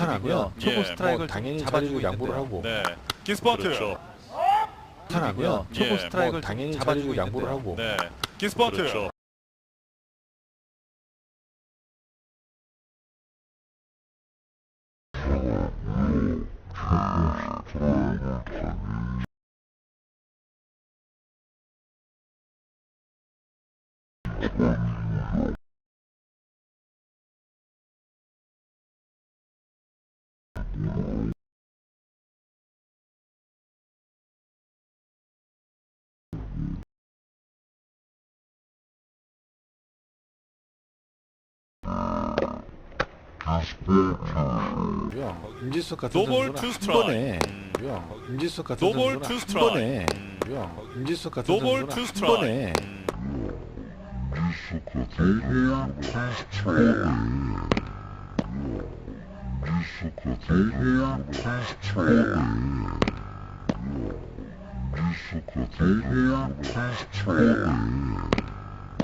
하고요. 초보 예, 스트라이크를 뭐 당연히 잡아주고 양보를. 하고 네. 기스펀트. 그렇죠. 하고요. 초보 예, 스트라이크를 뭐 당연히 잡아주고 양보를. 하고 네. 기스펀트. 그렇죠. 같은 노볼 투한 스트라이크. 음. 같은 노볼 투한 스트라이크. 같은 노볼 투한 스트라이크. Discotecnia History. Discotecnia History.